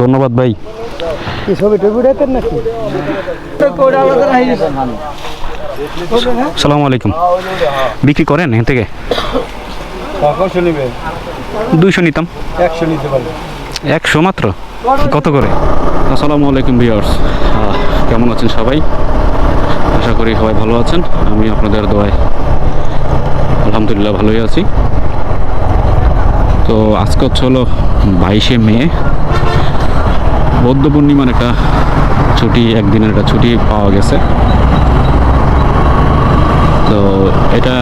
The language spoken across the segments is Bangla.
ধন্যবাদ ভাই। কি ছবি টবি উঠাইতেন নাকি? সালামু আলাইকুম। বিক্রি করেন এখান থেকে? কখন নিবেন দুইশো নিতাম। একশো নিতে পারবেন একশো মাত্র? কত করে? আসসালামু আলাইকুম ভিউয়ার্স। কেমন আছেন সবাই? আশা করি সবাই ভালো আছেন। আমি আপনাদের দোয়ায় আলহামদুলিল্লাহ ভালোই আছি। তো আজকে হচ্ছে হলো বাইশে মে। বৌদ্ধ পূর্ণিমার একটা ছুটি একদিনের একটা ছুটি পাওয়া গেছে। তো এটা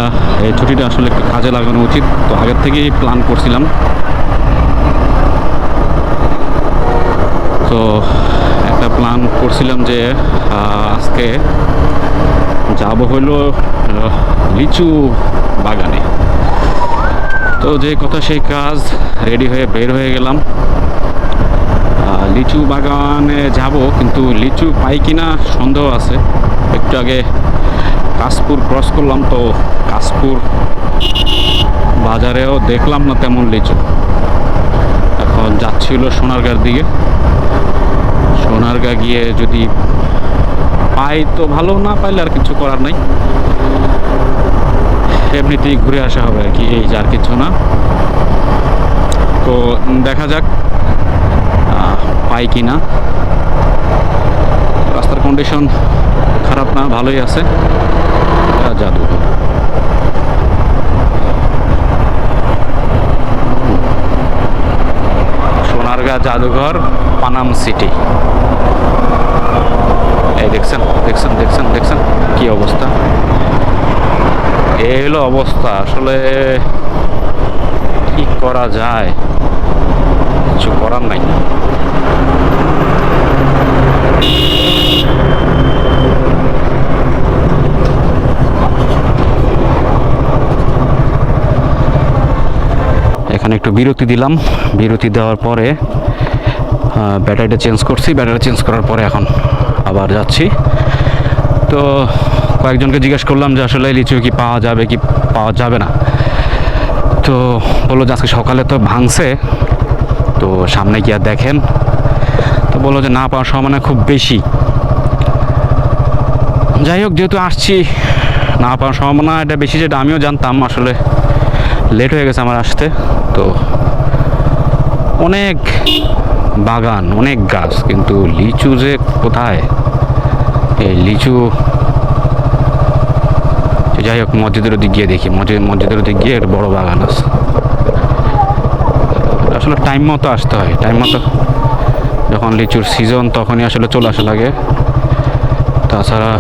এই ছুটিটা আসলে কাজে লাগানো উচিত। তো আগের থেকেই প্ল্যান করছিলাম। তো একটা প্ল্যান করছিলাম যে আজকে যাব আহ, লিচু তো যে কথা সেই কাজ রেডি হয়ে বের হয়ে গেলাম। লিচু বাগানে যাব, কিন্তু লিচু পাই কিনা সন্দেহ আছে। একটু আগে কাশপুর ক্রস করলাম, তো কাশপুর বাজারেও দেখলাম না তেমন লিচু। এখন যাচ্ছিল সোনারগাঁর দিকে। সোনারগাঁ গিয়ে যদি পাই তো ভালো, না পাইলে আর কিছু করার নাই। এমনিতেই ঘুরে আসা হবে আর কি, এই যার কিছু না। তো দেখা যাক পাই কি না। রাস্তার কন্ডিশন খারাপ না, ভালোই আছে। জাদুঘর সোনারগাঁ জাদুঘর, পানাম সিটি। এই দেখছেন দেখছেন দেখছেন দেখছেন, কি অবস্থা? এই হলো অবস্থা। আসলে কি করা যায়? কিছু করার নাই। এখানে একটু বিরতি দিলাম। বিরতি দেওয়ার পরে ব্যাটারিটা চেঞ্জ করছি। ব্যাটারি চেঞ্জ করার পরে এখন আবার যাচ্ছি। তো কয়েকজনকে জিজ্ঞেস করলাম যে আসলে লিচু কি পাওয়া যাবে, কি পাওয়া যাবে না। তো বলল যে আজকে সকালে তো ভাঙছে, তো সামনে গিয়ে দেখেন। তো বলল যে না, পাওয়ার সম্ভাবনা খুব বেশি। যাই হোক, যেহেতু আসছি, না পাওয়ার সম্ভাবনা এটা বেশি যেটা আমিও জানতাম, আসলে লেট হয়ে গেছে আমার আসতে। তো অনেক বাগান, অনেক গাছ, কিন্তু লিচু যে কোথায়? এই লিচু যাই হোক, মসজিদের ওদিক গিয়ে দেখি। মসজিদ মসজিদের ওদিক গিয়ে একটা বড় বাগান আছে। আসলে টাইম মতো আসতে হয়। টাইম মতো যখন লিচুর সিজন তখনই আসলে চলে আসা লাগে। তাছাড়া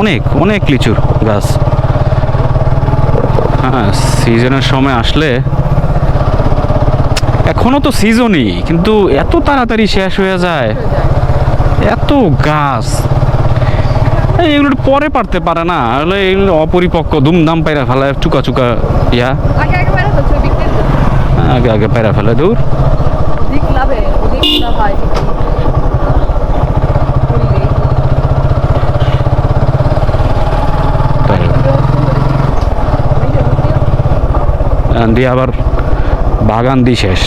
অনেক অনেক লিচুর গাছ। হ্যাঁ সিজনের সময় আসলে এখনও তো সিজনই কিন্তু এত তাড়াতাড়ি শেষ হয়ে যায়। এত গাছ। এগুলো পরে পারতে পারে না। আসলে এগুলো অপরিপক্ক দুমদাম পাইরা ফেলা চুকা চুকা ইয়া। আগে আগে পাইরা ফেলে দূর। দিয়ে আবার বাগান দি শেষ।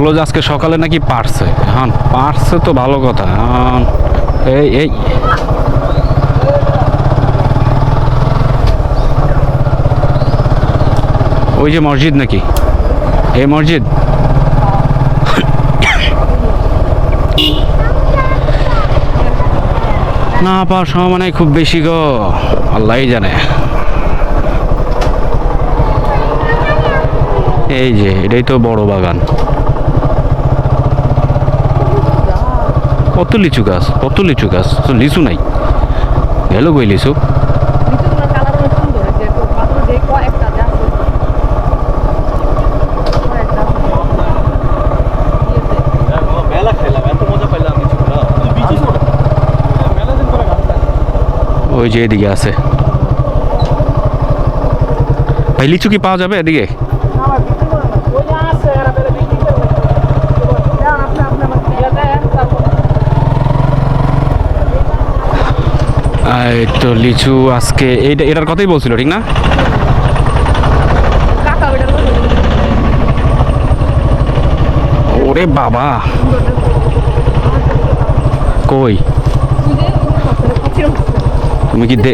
বলল যে আজকে সকালে নাকি পারছে। হ্যাঁ পারছে তো ভালো কথা এই এই। ওই যে মসজিদ নাকি? এই মসজিদ? না, পাওয়ার সম্ভাবনা খুব বেশি গো আল্লাহই জানে। এই যে, এটাই তো বড় বাগান। কত লিচু গাছ কত লিচু গাছ? তো লিচু নাই। গেল কই লিচু? ওই যে এদিকে আছে। ভাই লিচু কি পাওয়া যাবে এদিকে এই তো লিচু আজকে এইটা এটার কথাই বলছিল, ঠিক না। ওরে বাবা। কই? তুমি কি দে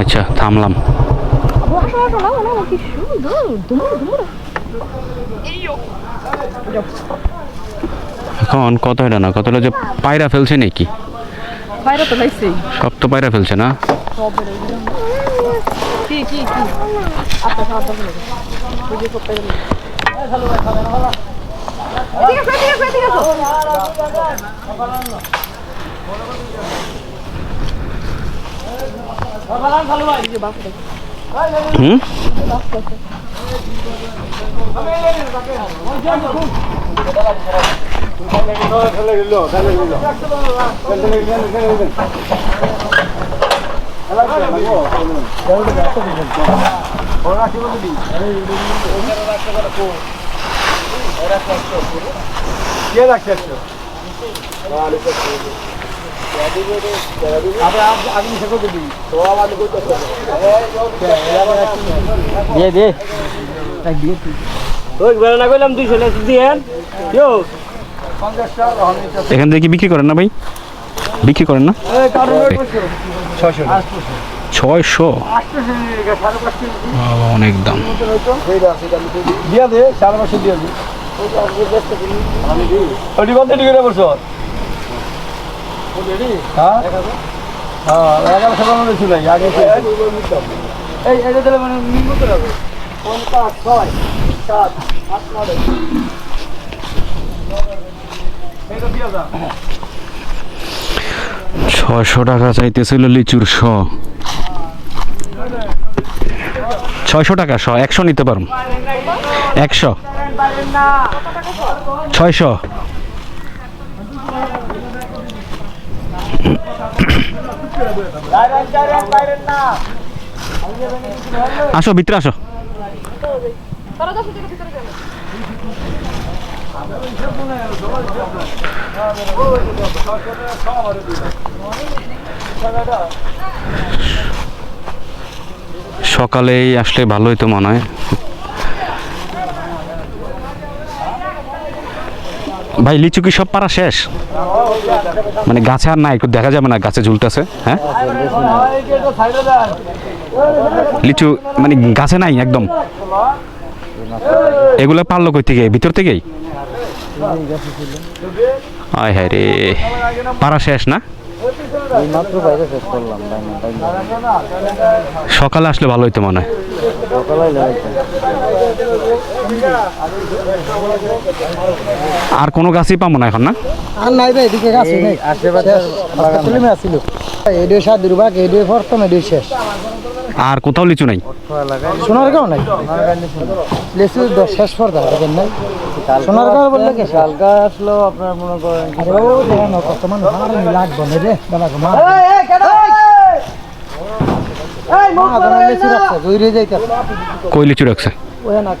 আচ্ছা থামলাম। এখন কত না? কত হলো যে পায়রা ফেলছে নাকি? বাইরে তো লাইছেই সব তো পায়রা ফেলছে না? কি কি কি? আচ্ছা খাওয়া ঠিক আছে ঠিক আছে ঠিক আছে। যে বাপ রে। হুম দিয়ে দে ওই বেলা না কইলাম দুইশো ইয়ো এখান থেকে কি বিক্রি করেন না ভাই? বিক্রি করেন না? ছয়শো। অনেক দাম। করছ হ্যাঁ? হ্যাঁ এগারোশো বানানো ছিল আগে এই এটা দিলে মানে ছয় সাত আট নয় ছয়শো টাকা চাইতেছিল লিচুর শ। ছয়শো টাকা শ, একশো নিতে পারুন একশো। ছয়শো। আসো, ভিতরে আসো। সকালেই আসলে ভালো হতো মনে হয়। ভাই, লিচু কি সব পারা শেষ? মানে গাছে আর নাই দেখা যাবে না গাছে ঝুলতেছে হ্যাঁ? লিচু মানে গাছে নাই একদম? এগুলো পারল কই থেকে? ভিতর থেকেই? আয় হ্যাঁ রে। পারা শেষ না? মাত্র বাইরে শেষ করলাম সকালে আসলে ভালো হইতো মনে হয়। আর কোনো গাছই পাবো না এখন না? আর নাই রে এদিকে গাছ নেই। আশেপাশে তুলিমে আসিল এডিও সাত দুর্ভাগ এডিও প্রথম এডিও শেষ। আর কোথাও লিচু নাই? সোনার গাঁও নাই? লিচু শেষ পর দেখেন নাই সোনার গাঁও বললে কে? কালকা আসলেও আপনার মনে করেন কতমান হার লাগবে না রে যাইতে কই লিচু রাখছে? না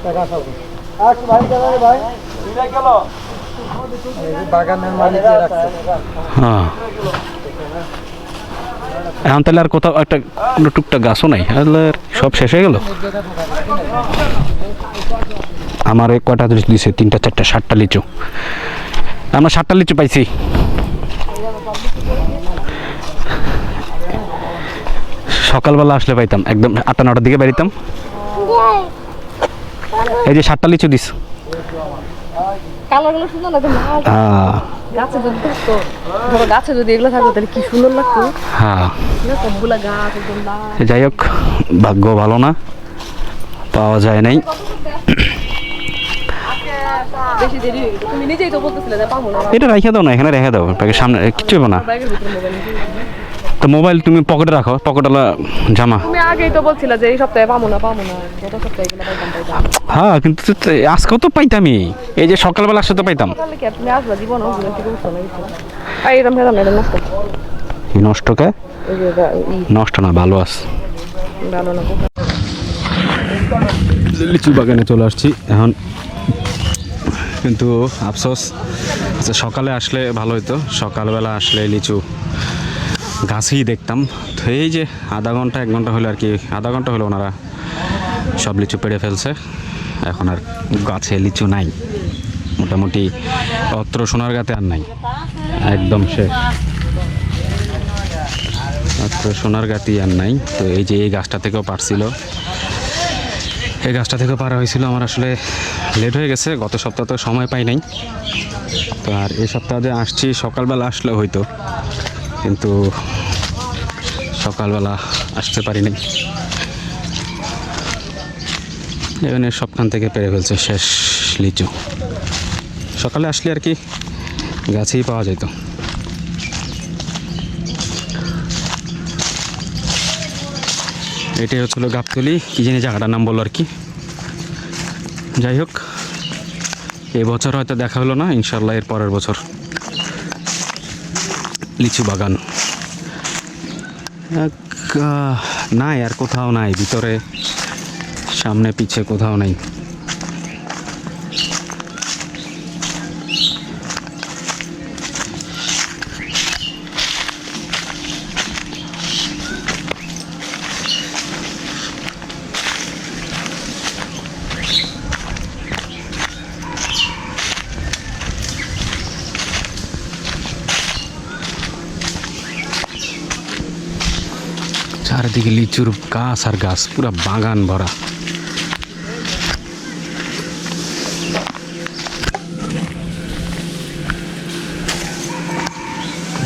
বাগানের মালিক রাখছে। হ্যাঁ। এখন তাহলে আর কোথাও একটা কোনো টুকটাক গাছও নাই। তাহলে সব শেষ হয়ে গেল? আমার এই কটা দিছে? তিনটা চারটা সাতটা লিচু। আমরা সাতটা লিচু পাইছি। সকালবেলা আসলে পাইতাম একদম আটটা নটার দিকে বেরিতাম। এই যে সাতটা লিচু দিস। হ্যাঁ গাছে যদি থাকতো ধরো গাছে যদি এগুলো থাকতো তাহলে কি সুন্দর লাগতো? হ্যাঁ। সবগুলা গাছ একদম যাই হোক ভাগ্য ভালো না পাওয়া যায় নাই। এটা রেখে দাও না এখানে রেখে দাও সামনে কিছু না। তো মোবাইল তুমি পকেটে রাখো পকেটওয়ালা জামা। তুমি আগেই তো বলছিলে যে এই সপ্তাহে পাবো না পাবো না গত সপ্তাহে এগুলো পাইতাম পাইতাম। হ্যাঁ কিন্তু তো- আজকেও তো পাইতামই। এই যে সকালবেলা আসলে তো পাইতাম। তাহলে কি আর তুমি আসবা জীবন? জীবন থেকে উঠছো না কিছু আর এরকম ভেজাল না এটা নষ্ট। এই নষ্টকে এই যে এটা ই। নষ্ট না ভালো আছে। ভালো না লিচু বাগানে চলে আসছি। এখন কিন্তু আফসোস আচ্ছা সকালে আসলে ভালো হতো সকালবেলা আসলে লিচু। গাছেই দেখতাম। তো এই যে আধা ঘণ্টা, এক ঘণ্টা হলো আর কি, আধা ঘণ্টা হলো ওনারা সব লিচু পেড়ে ফেলছে। এখন আর গাছে লিচু নাই। মোটামুটি অত্র সোনার গাতে আর নাই। একদম শেষ অত্র সোনার গাতি আর নাই। তো এই যে এই গাছটা থেকেও পারছিল। এই গাছটা থেকেও পারা হয়েছিল। আমার আসলে লেট হয়ে গেছে। গত সপ্তাহ তো সময় পাই নাই। তো আর এই সপ্তাহে আসছি, সকালবেলা আসলে হয়তো। কিন্তু সকালবেলা আসতে পারিনি। এখানে সবখান থেকে পেরে ফেলছে শেষ লিচু। সকালে আসলে আর কি গাছেই পাওয়া যেত। এটাই হচ্ছিল গাবতলি, কি জানি জায়গাটার নাম বলল আর কি। যাই হোক, এবছর হয়তো দেখা হলো না ইনশাল্লাহ এর পরের বছর। লিচু বাগান। নাই আর কোথাও নাই ভিতরে সামনে পিছে কোথাও নাই। চারিদিকে লিচুর গাছ আর গাছ, পুরো বাগান ভরা।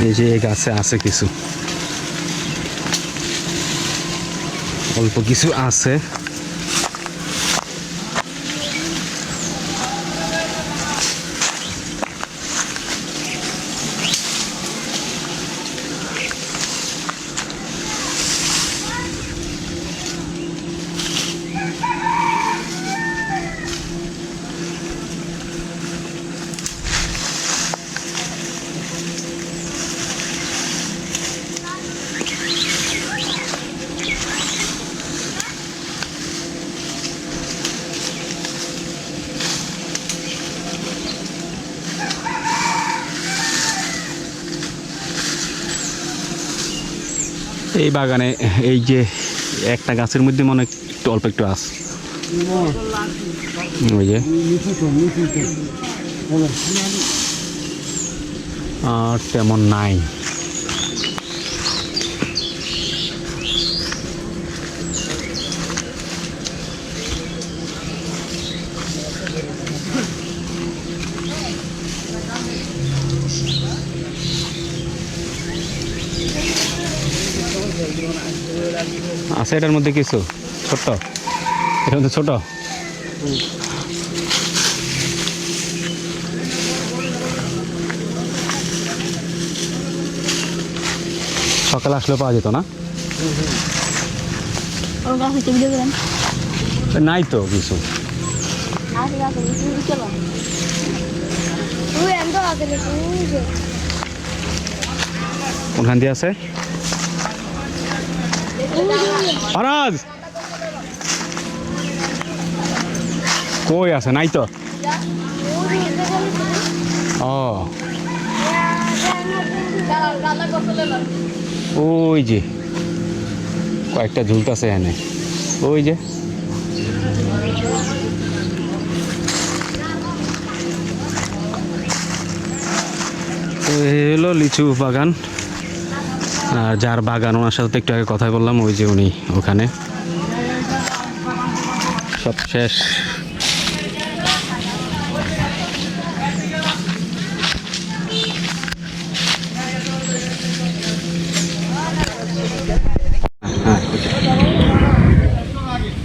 এই যে এই গাছে আছে কিছু। অল্প কিছু আছে। এই বাগানে এই যে একটা গাছের মধ্যে মনে একটু অল্প একটু আস ওই যে। আর তেমন নাই। এটার মধ্যে কিছু? ছোট্ট? এটার মধ্যে ছোট? সকালে আসলে পাওয়া যেত না? নাই তো কিছু। কোনখান দিয়ে আছে? আরাজ কই আছে? নাই তো। ওই যে। কয়েকটা ঝুলতাছে এনে। ওই যে। হলো লিচু বাগান। আর যার বাগান, ওনার সাথে একটু আগে কথা বললাম, ওই যে উনি ওখানে। সব শেষ।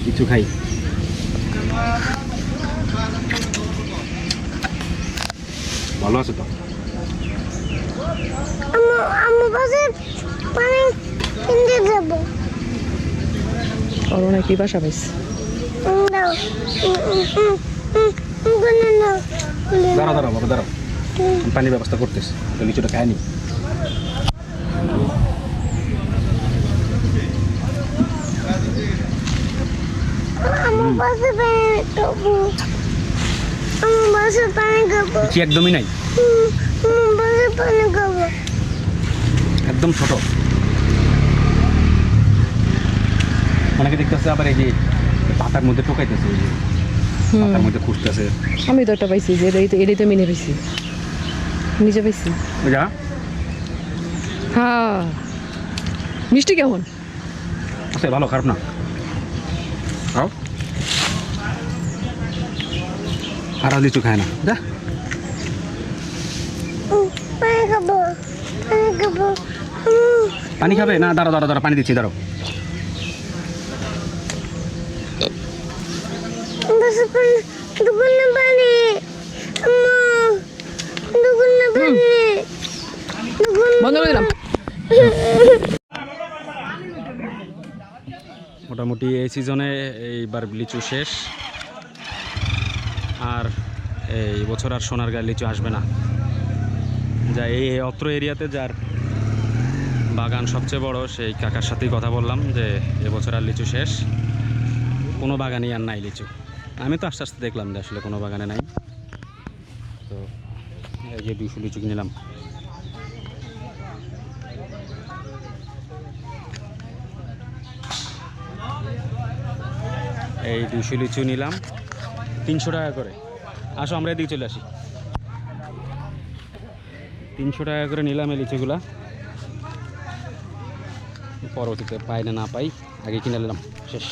কিছু খাই। ভালো আছে তো আমি বাসে পানি কিনতে যাব ওর অনেক পিপাসা পাইছে নাও দাঁড়া বাবা দাঁড়াও। পানির ব্যবস্থা করতেছি তো একদমই নাই। একদম ছোট। অনেকে দেখতেছে আবার এই যে পাতার মধ্যে টোকাইতেছে ওই যে পাতার মধ্যে খুঁজতেছে। আমি তো একটা পাইছি যে এটাই তো এটাই তো মিনে পাইছি। নিজে পাইছি। বুঝা হ্যাঁ। মিষ্টি কেমন? আছে ভালো খারাপ না। খাও। আর লিচু খায় না। যা। পানি খাব পানি খাব। উম, পানি খাবে? না দাঁড়ো দাঁড়ো দাঁড়ো পানি দিচ্ছি দাঁড়ো বন্ধ করে দিলাম মোটামুটি এই সিজনে এইবার লিচু শেষ। আর এই বছর আর সোনার গায়ে লিচু আসবে না। যা এই অত্র এরিয়াতে যার বাগান সবচেয়ে বড়, সেই কাকার সাথেই কথা বললাম যে এবছর আর লিচু শেষ। কোনো বাগানই আর নাই লিচু। আমি তো আস্তে আস্তে দেখলাম যে আসলে কোনো বাগানে নাই। তো এই যে দুশো লিচু নিলাম। এই দুশো লিচু নিলাম, তিনশো টাকা করে। আসো, আমরা এদিকে চলে আসি। তিনশো টাকা করে নিলাম এই লিচুগুলা। পরবর্তীতে পাই না না পাই, আগে কিনে নিলাম। শেষ।